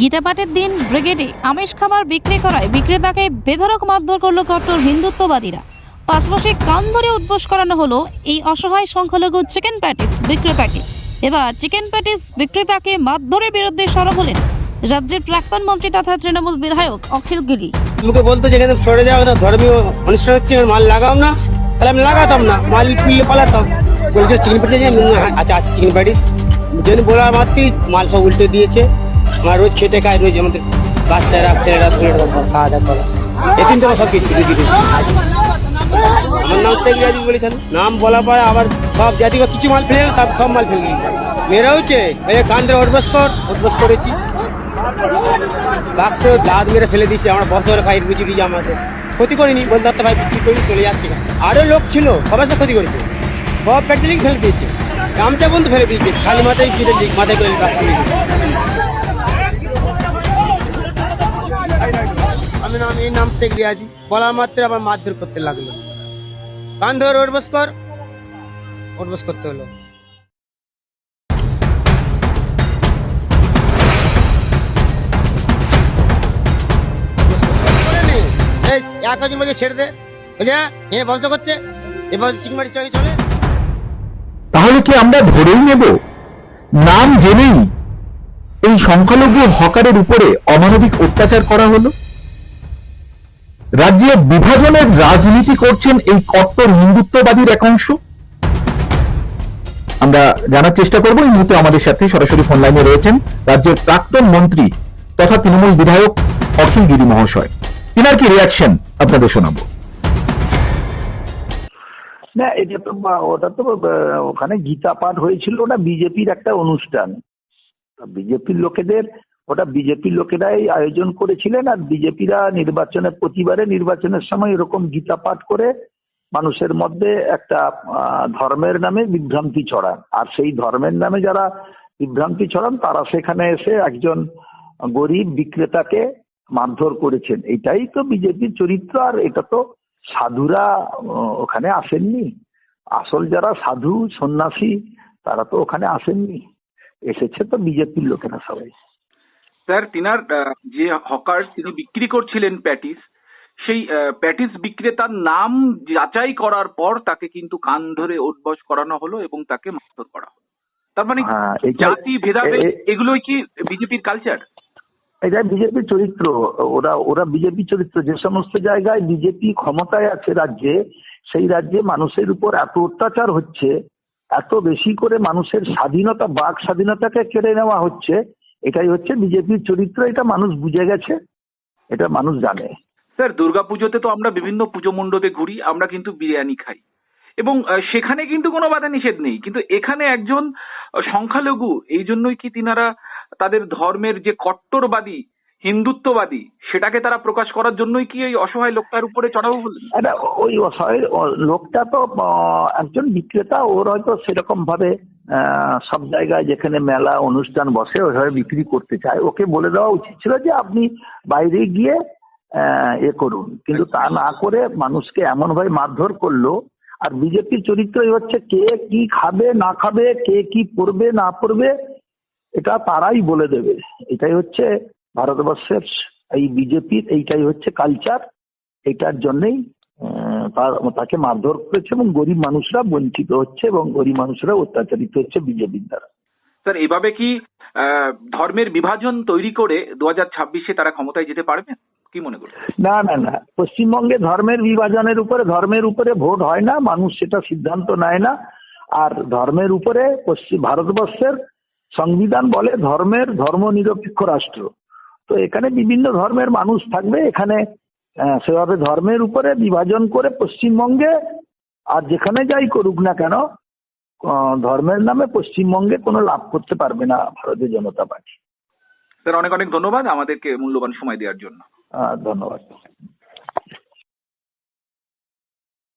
গীতাপাঠের দিন, ব্রিগেডে আমিষ খাবার বিক্রি করায় বিক্রেতাকে বেধরক মারধর করল কট্টর হিন্দুত্ববাদীরা। পাশাপাশি কান ধরে উদ্বোস করানো হলো এই অসহায় সংখ্যালঘু চিকেন প্যাটিস বিক্রেতাকে। এবার চিকেন প্যাটিস বিক্রেতাকে মারধরের বিরুদ্ধে সরব হলেন রাজ্যের প্রাক্তন মন্ত্রী তথা তৃণমূল বিধায়ক অখিল গিরি। মুখে বলতো যেখানে সরে যাও না, ধর্মীয় অনুষ্ঠান হচ্ছে মাল লাগাও না। তাহলে আমি লাগাতাম না, মাল তুললে পালাতাম। বলেছে, চিকেন প্যাটিস আচ্ছা আছে, চিকেন প্যাটিস। যেন বলার মাত্রই মাল সব উল্টে দিয়েছে। আমার রোজ খেতে খায়, রোজ আমাদের বাচ্চারা, ছেলেরা খাওয়া দাওয়া করে। এদিন তো সব কিছু দিদি আমার নাম শেখ রাজি বলেছেন নাম বলার পরে আবার সব জাতি বা কিছু মাল ফেলে তারপর সব মাল ফেলে দিল। মেয়েরা হচ্ছে কান্ডে উঠবস কর উঠবস করেছি। বাক্স দাঁত মেরে ফেলে দিচ্ছে আমরা বছর খাই রুচি দিয়ে আমাদের। ক্ষতি করিনি, বলতে পারতে ভাই, বিক্রি করি চলে যাচ্ছে। আরও লোক ছিল সবাই সব ক্ষতি করেছে। সব প্যাটেলিং ফেলে দিয়েছে। গামছা বন্ধু ফেলে দিয়েছে, খালি মাথায় গিরে মাথায় করে বাক্স নিয়ে এই নাম শেখ রিয়াজি বলার মাত্র আবার মারধর করতে লাগল। কান ধরে ওটবস কর করতে হলো। এক হাজার মাঝে ছেড়ে দে। বুঝা এ ব্যবসা করছে, এ ব্যবসা চলে চলে। তাহলে কি আমরা ধরেই নেব? নাম জেনেই এই সংখ্যালঘু হকারের উপরে অমানবিক অত্যাচার করা হলো? রাজ্যে বিভাজনের রাজনীতি করছেন এই কট্টর হিন্দুত্ববাদীর এক অংশ। আমরা জানার চেষ্টা করব, এই মুহূর্তে আমাদের সাথে সরাসরি ফোন লাইনে রয়েছেন রাজ্যের প্রাক্তন মন্ত্রী তথা তৃণমূল বিধায়ক অখিল গিরি মহাশয়। তিনার কি রিয়াকশন আপনাদের শোনাবো। না, এটা তো ওটা তো ওখানে গীতা পাঠ হয়েছিল ওটা বিজেপির একটা অনুষ্ঠান। বিজেপির লোকেদের ওটা বিজেপির লোকেরাই আয়োজন করেছিলেন আর বিজেপিরা নির্বাচনে, প্রতিবারে নির্বাচনের সময় এরকম গীতা পাঠ করে মানুষের মধ্যে একটা ধর্মের নামে বিভ্রান্তি ছড়ান। আর সেই ধর্মের নামে যারা বিভ্রান্তি ছড়ান, তারা সেখানে এসে একজন গরিব বিক্রেতাকে মারধর করেছেন। এটাই তো বিজেপির চরিত্র, আর এটা তো সাধুরা ওখানে আসেননি। আসল যারা সাধু, সন্ন্যাসী, তারা তো ওখানে আসেননি। এসেছে তো বিজেপির লোকেরা সবাই। স্যার তিনার যে হকার তিনি বিক্রি করছিলেন প্যাটিস সেই প্যাটিস বিক্রেতার নাম যাচাই করার পর তাকে কিন্তু কান ধরে উদ্বস করানো হলো এবং তাকে মারধর করা হলো। তার মানে হ্যাঁ, জাতি ভেদাভেদ এগুলোই কি বিজেপির কালচার এটা বিজেপির চরিত্র। ওরা ওরা বিজেপি চরিত্র। যে সমস্ত জায়গায় বিজেপি ক্ষমতায় আছে রাজ্যে সেই রাজ্যে মানুষের উপর এত অত্যাচার হচ্ছে এত বেশি করে মানুষের স্বাধীনতা বাক স্বাধীনতাকে কেড়ে নেওয়া হচ্ছে এটাই হচ্ছে বিজেপির চরিত্র এটা মানুষ বুঝে গেছে এটা মানুষ জানে। স্যার দুর্গাপুজোতে তো আমরা বিভিন্ন পুজো মণ্ডপে ঘুরি আমরা কিন্তু বিরিয়ানি খাই। এবং সেখানে কিন্তু কোনো বাধা নিষেধ নেই কিন্তু এখানে একজন সংখ্যালঘু এই জন্যই কি তিনারা তাদের ধর্মের যে কট্টরবাদী হিন্দুত্ববাদী সেটাকে তারা প্রকাশ করার জন্যই কি এই অসহায় লোকটার উপরে চড়াও হলেন ওই অসহায় লোকটা তো একজন বিক্রেতা ওর হয়তো সেরকম ভাবে সব জায়গায় যেখানে মেলা, অনুষ্ঠান বসে, ওইভাবে বিক্রি করতে চায়। ওকে বলে দেওয়া উচিত ছিল যে, আপনি বাইরে গিয়ে এ করুন। কিন্তু তা না করে মানুষকে এমন ভাবে মারধর করল। আর বিজেপির চরিত্রই হচ্ছে কে কি খাবে, না খাবে, কে কি পড়বে, না পড়বে, এটা তারাই বলে দেবে। এটাই হচ্ছে ভারতবর্ষের, এই বিজেপির, এইটাই হচ্ছে কালচার এটার জন্যই তার তাকে মারধর করেছে এবং গরিব মানুষরা বঞ্চিত হচ্ছে এবং গরিব মানুষরা অত্যাচারিত হচ্ছে বিজেপির দ্বারা। স্যার এভাবে কি ধর্মের বিভাজন তৈরি করে দু হাজার ছাব্বিশে তারা ক্ষমতায় যেতে পারবে? কি মনে করছেন? না না না। পশ্চিমবঙ্গে ধর্মের বিভাজনের উপরে ধর্মের উপরে ভোট হয় না মানুষ সেটা সিদ্ধান্ত নেয় না। আর ধর্মের উপরে পশ্চিম ভারতবর্ষের সংবিধান বলে ধর্মের ধর্মনিরপেক্ষ রাষ্ট্র। তো এখানে বিভিন্ন ধর্মের মানুষ থাকবে এখানে আহ, সেভাবে ধর্মের উপরে বিভাজন করে পশ্চিমবঙ্গে আর যেখানে যাই করুক না কেন ধর্মের নামে পশ্চিমবঙ্গে কোনো লাভ করতে পারবে না ভারতীয় জনতা পার্টি। স্যার অনেক অনেক ধন্যবাদ আমাদেরকে মূল্যবান সময় দেওয়ার জন্য। ধন্যবাদ।